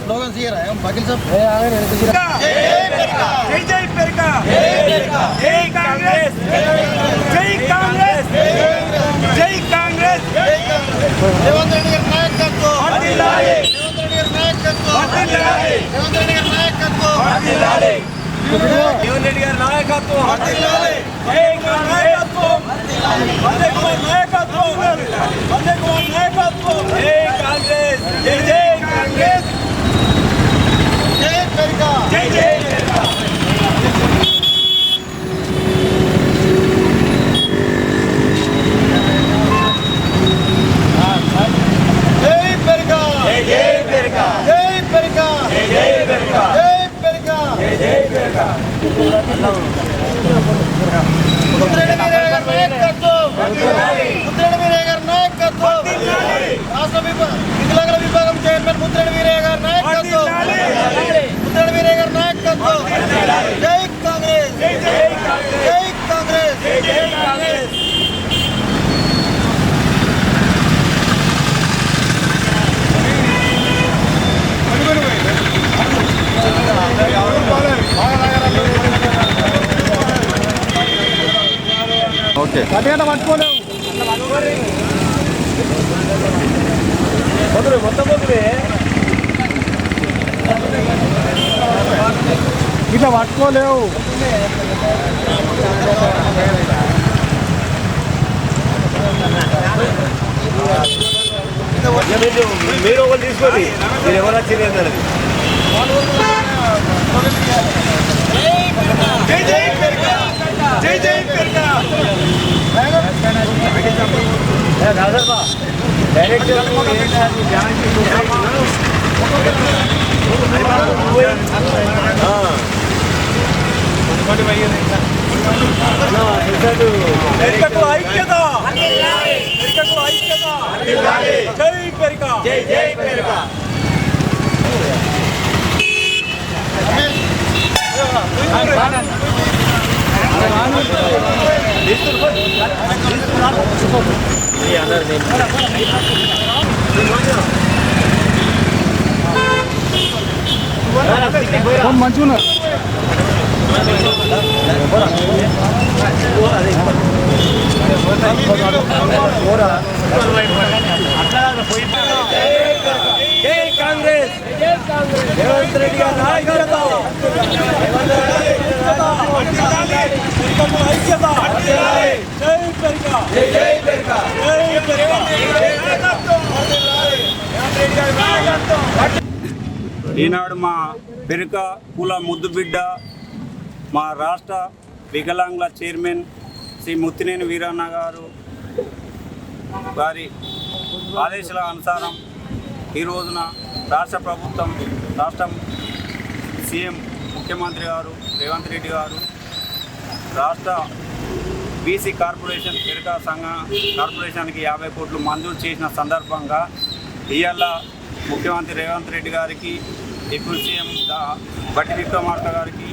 Slogans year I am బకిల్ సాబ్ ఏ ఆగర్ ఎనకు జిరా జై పెరికా జై జై పెరికా జై పెరికా జై కాంగ్రెస్ జై కాంగ్రెస్ జై కాంగ్రెస్ రేవంత్ రెడ్డి గారి నాయకత్వం వర్ధిల్లాలి రేవంత్ రెడ్డి గారి నాయకత్వం వర్ధిల్లాలి రేవంత్ రెడ్డి గారి నాయకత్వం వర్ధిల్లాలి రేవంత్ రెడ్డి గారి నాయకత్వం వర్ధిల్లాలి జై కాంగ్రెస్ జై కాంగ్రెస్ ఓకే. మొత్తం పట్టుకోలేవు ఇట్లా పట్టుకోలేవు. మీరు ఒకరు తీసుకోండి. మీరు ఎవరు వచ్చింది జై జై పెరక జై జై పెరక. పెరకకు ఐక్యత పెరకకు ఐక్యత జై పెరక జై జై పెరక మంచిగా జై కాంగ్రెస్. రేవంత్ రెడ్డి గారి నాయకత్వం. ఈనాడు మా పెరుక పూల ముద్దు బిడ్డ మా రాష్ట్ర వికలాంగుల చైర్మన్ శ్రీ ముత్తినేని వీరన్న గారు వారి ఆదేశాల అనుసారం ఈ రోజున రాష్ట్ర ప్రభుత్వం రాష్ట్రం సీఎం ముఖ్యమంత్రి గారు రేవంత్ రెడ్డి గారు రాష్ట్ర బీసీ కార్పొరేషన్ ఎరుకా సంఘ కార్పొరేషన్కి యాభై కోట్లు మంజూరు చేసిన సందర్భంగా ఇవాళ ముఖ్యమంత్రి రేవంత్ రెడ్డి గారికి డిప్యూటీ సీఎం బట్టి విక్రమార్క గారికి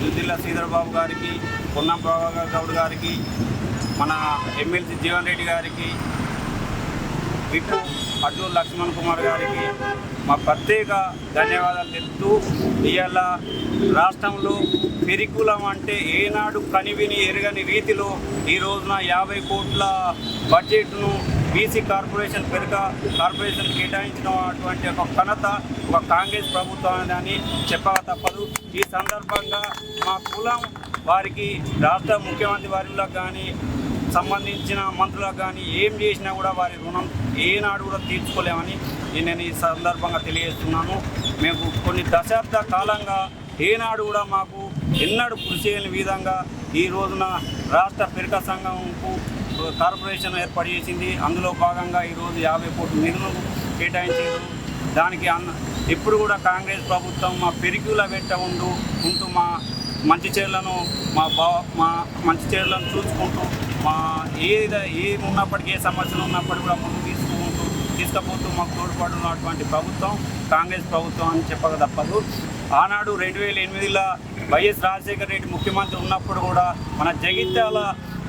దుద్దిల్ల శ్రీధరబాబు గారికి పొన్నం ప్రభాకర్ గౌడ్ గారికి మన ఎమ్మెల్సీ జీవన్ రెడ్డి గారికి విప్పు అర్జున్ లక్ష్మణ్ కుమార్ గారికి మా ప్రత్యేక ధన్యవాదాలు తెలుపుతూ ఇవాళ రాష్ట్రంలో పెరికులం అంటే ఏనాడు కనివిని ఎరగని రీతిలో ఈ రోజున యాభై కోట్ల బడ్జెట్ను బీసీ కార్పొరేషన్ పెరుక కార్పొరేషన్ కేటాయించిన అటువంటి ఒక ఘనత ఒక కాంగ్రెస్ ప్రభుత్వం అని చెప్పక తప్పదు. ఈ సందర్భంగా మా కులం వారికి రాష్ట్ర ముఖ్యమంత్రి వారిలో కానీ సంబంధించిన మంత్రులకు కానీ ఏం చేసినా కూడా వారి రుణం ఏనాడు కూడా తీర్చుకోలేమని నేను ఈ సందర్భంగా తెలియజేస్తున్నాను. మేము కొన్ని దశాబ్ద కాలంగా ఏనాడు కూడా మాకు ఎన్నడూ కృషి చేయని విధంగా ఈ రోజున రాష్ట్ర పెరిక సంఘంకు కార్పొరేషన్ ఏర్పాటు చేసింది. అందులో భాగంగా ఈరోజు యాభై కోట్ల నిధులు కేటాయించారు. దానికి అన్న ఎప్పుడు కూడా కాంగ్రెస్ ప్రభుత్వం మా పెరుగుల వెంట ఉంటూ ఉంటూ మా మంచి చీరలను మా బా మా మంచి చీరలను చూసుకుంటూ మా ఏది ఏది ఉన్నప్పటికీ ఏ సమస్యలు ఉన్నప్పటికీ కూడా ముందు తీసుకుంటూ తీసుకుపోతూ మాకు తోడ్పడుతున్నటువంటి ప్రభుత్వం కాంగ్రెస్ ప్రభుత్వం అని చెప్పక తప్పదు. ఆనాడు రెండు వేల ఎనిమిదిలో వైఎస్ రాజశేఖర రెడ్డి ముఖ్యమంత్రి ఉన్నప్పుడు కూడా మన Jagtial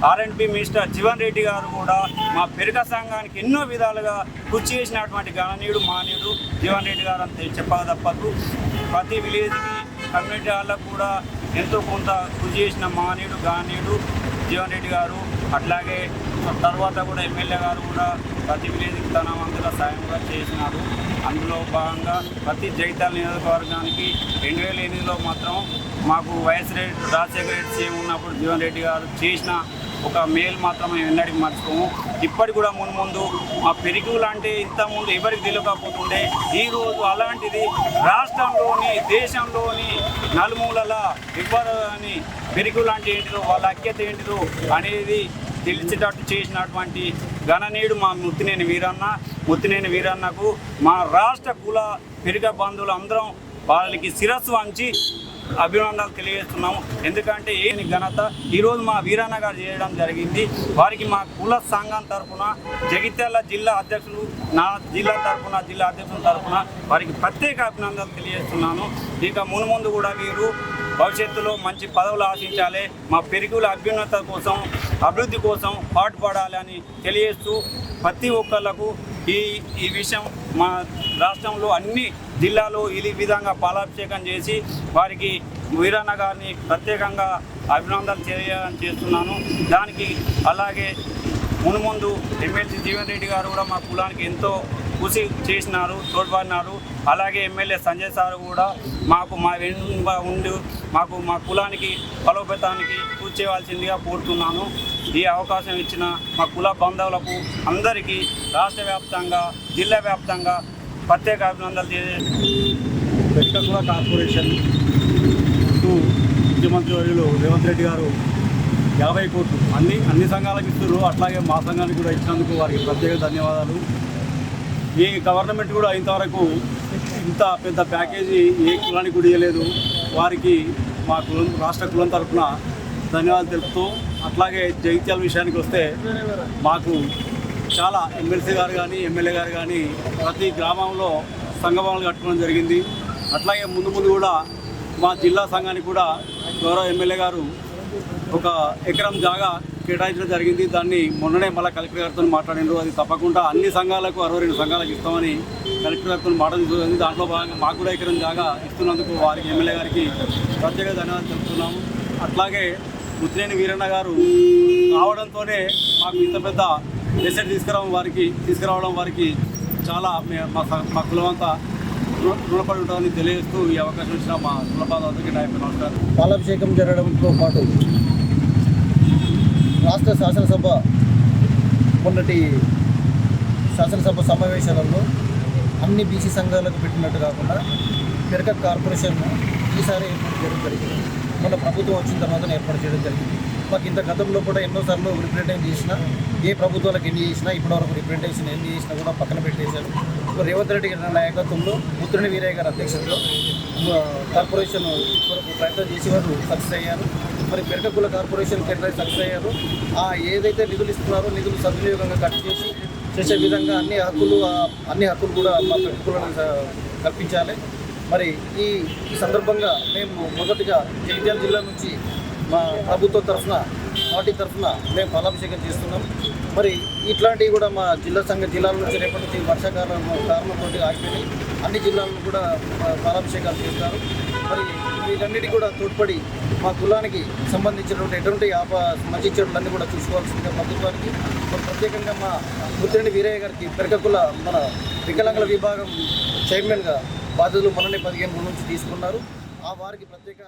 R and B minister Jeevan Reddy garu కూడా మా పెరుక సంఘానికి ఎన్నో విధాలుగా కృషి చేసినటువంటి గణనీయుడు మానీయుడు జీవన్ రెడ్డి గారు అంతే చెప్పక తప్పదు. ప్రతి విలేజ్కి కమ్యూనిటీ హాల్లకు కూడా ఎంతో కొంత కృషి చేసిన మానీయుడు గానీయుడు జీవన్ రెడ్డి గారు అట్లాగే తర్వాత కూడా ఎమ్మెల్యే గారు కూడా ప్రతి విలేజ్కి తన వంతుల సాయంగా చేసినారు. అందులో భాగంగా ప్రతి జైతాల నియోజకవర్గానికి రెండు వేల ఎనిమిదిలో మాత్రం మాకు Y S Reddy Rajasekhara Reddy CM ఉన్నప్పుడు జీవన్ రెడ్డి గారు చేసిన ఒక మేల్ మాత్రమే ఎన్నడికి మర్చిపోము. ఇప్పటికి కూడా ముందు ముందు మా పెరుగులు అంటే ఇంతకుముందు ఎవరికి తెలియకపోతుండే ఈరోజు అలాంటిది రాష్ట్రంలోని దేశంలోని నలుమూలల ఇవ్వని పెరుగు లాంటి ఏంటిదో వాళ్ళ అఖ్యత ఏంటిదో అనేది తెలిసేటట్టు చేసినటువంటి ఘననీయుడు మా ముత్తినేని వీరన్న. ముత్తినేని వీరన్నకు మా రాష్ట్ర కుల పెరుగ బంధువులు అందరం వాళ్ళకి శిరస్సు వంచి అభినందనలు తెలియజేస్తున్నాము. ఎందుకంటే ఏని ఘనత? ఈరోజు మా వీరాన్న గారు చేయడం జరిగింది. వారికి మా కుల సంఘం తరఫున జగిత్యాల జిల్లా అధ్యక్షులు నా జిల్లా తరఫున జిల్లా అధ్యక్షుల తరఫున వారికి ప్రత్యేక అభినందనలు తెలియజేస్తున్నాను. ఇక మునుముందు కూడా వీరు భవిష్యత్తులో మంచి పదవులు ఆశించాలి. మా పెరుగుల అభ్యున్నత కోసం అభివృద్ధి కోసం పాటుపడాలి అని తెలియజేస్తూ ప్రతి ఒక్కళ్ళకు ఈ ఈ విషయం మా రాష్ట్రంలో అన్ని జిల్లాలో ఇది విధంగా పాలాభిషేకం చేసి వారికి వీరన్న గారిని ప్రత్యేకంగా అభినందనలు తెలియాలని చేస్తున్నాను. దానికి అలాగే మునుముందు ఎమ్మెల్సీ జీవన్ రెడ్డి గారు కూడా మా కులానికి ఎంతో కృషి చేసినారు తోడ్పడినారు. అలాగే ఎమ్మెల్యే సంజయ్ సార్ కూడా మాకు మా వెనుక ఉండి మాకు మా కులానికి బలోపేతానికి కూర్చేవాల్సిందిగా కోరుతున్నాను. ఈ అవకాశం ఇచ్చిన మా కుల బంధువులకు అందరికీ రాష్ట్ర వ్యాప్తంగా జిల్లా వ్యాప్తంగా ప్రత్యేక అభినందనలు తెలియజేస్తున్నాను వెంకటకుల కార్పొరేషన్కు ముఖ్యమంత్రి వర్యులు రేవంత్ రెడ్డి గారు యాభై కోట్లు అన్ని అన్ని సంఘాలకు ఇస్తున్నారు. అట్లాగే మా సంఘానికి కూడా ఇచ్చినందుకు వారికి ప్రత్యేక ధన్యవాదాలు. ఈ గవర్నమెంట్ కూడా ఇంతవరకు ఇంత పెద్ద ప్యాకేజీ ఏ కులానికి కూడా ఇవ్వలేదు వారికి మా కులం రాష్ట్ర కులం తరఫున ధన్యవాదాలు తెలుపుతూ అట్లాగే జగిత్యాల విషయానికి వస్తే మాకు చాలా ఎమ్మెల్సీ గారు కానీ ఎమ్మెల్యే గారు కానీ ప్రతి గ్రామంలో సంఘభావాలు కట్టుకోవడం జరిగింది. అట్లాగే ముందు ముందు కూడా మా జిల్లా సంఘానికి కూడా గౌరవ ఎమ్మెల్యే గారు ఒక ఎకరం జాగా కేటాయించడం జరిగింది. దాన్ని మొన్ననే మళ్ళీ కలెక్టర్ గారితో మాట్లాడిండ్రు అది తప్పకుండా అన్ని సంఘాలకు అరవై రెండు సంఘాలకు ఇస్తామని కలెక్టర్ గారితో మాట్లాడుతుంది దాంట్లో భాగంగా మాకు కూడా ఎకరం జాగా ఇస్తున్నందుకు వారికి ఎమ్మెల్యే గారికి ప్రత్యేక ధన్యవాదాలు తెలుపుతున్నాము. అట్లాగే ముత్తినేని వీరన్న గారు రావడంతోనే మాకు ఇంత పెద్ద ఎసెట్ తీసుకురావడం వారికి తీసుకురావడం వారికి చాలా మే- మా స- మా కులమంతా రుణపడి ఉంటుందని తెలియజేస్తూ ఈ అవకాశం ఇచ్చిన మా కులపాదానికి నా యొక్క నమస్కారం. పాలాభిషేకం జరగడంతో పాటు రాష్ట్ర శాసనసభ మొన్నటి శాసనసభ సమావేశాలలో అన్ని బీసీ సంఘాలకు పెట్టినట్టు కాకుండా క్రికెట్ కార్పొరేషన్ ఈసారి ఏర్పాటు మన ప్రభుత్వం వచ్చిన తర్వాత ఏర్పాటు చేయడం జరిగింది. మాకు ఇంత గతంలో కూడా ఎన్నోసార్లు రిప్రజెంటేషన్ చేసినా ఏ ప్రభుత్వాలకు ఎన్ని చేసినా ఇప్పటివరకు రిప్రజెంటేషన్ ఎన్ని చేసినా కూడా పక్కన పెట్టేశారు. ఇప్పుడు రేవంత్ రెడ్డి గారి నాయకత్వంలో ముత్తుని వీరయ్య గారి అధ్యక్షతలో కార్పొరేషన్ కొరకు ప్రయత్నం చేసి వారు సక్సెస్ అయ్యారు. మరి పెరకకుల కార్పొరేషన్ కింద సక్సెస్ అయ్యారు. ఆ ఏదైతే నిధులు ఇస్తున్నారో నిధులు సద్వినియోగంగా ఖర్చు చేసి చేసే విధంగా అన్ని హక్కులు అన్ని హక్కులు కూడా మా పెట్టుకులను కల్పించాలి. మరి ఈ ఈ సందర్భంగా మేము మొదటిగా జగిత్యాల జిల్లా నుంచి మా ప్రభుత్వం తరఫున పార్టీ తరఫున మేము ఫలాభిషేకం చేస్తున్నాం. మరి ఇట్లాంటివి కూడా మా జిల్లా సంఘ జిల్లాల నుంచి రేపటి నుంచి వర్షాకాలం కారణంతో ఆగిపోయి అన్ని జిల్లాలను కూడా ఆ, ఫలాభిషేకాలు చేస్తారు. మరి వీటన్నిటి కూడా తోడ్పడి మా కులానికి సంబంధించినటువంటి ఎటువంటి ఆప మంచి చెడులన్నీ కూడా చూసుకోవాల్సిందిగా ప్రభుత్వానికి మరి ప్రత్యేకంగా మా ముత్తిరెడ్డి వీరయ్య గారికి పెరకకుల మన వికలాంగుల విభాగం చైర్మన్గా బాధ్యతలు మొన్ననే పదిహేను రోజుల నుంచి తీసుకున్నారు. ఆ వారికి ప్రత్యేక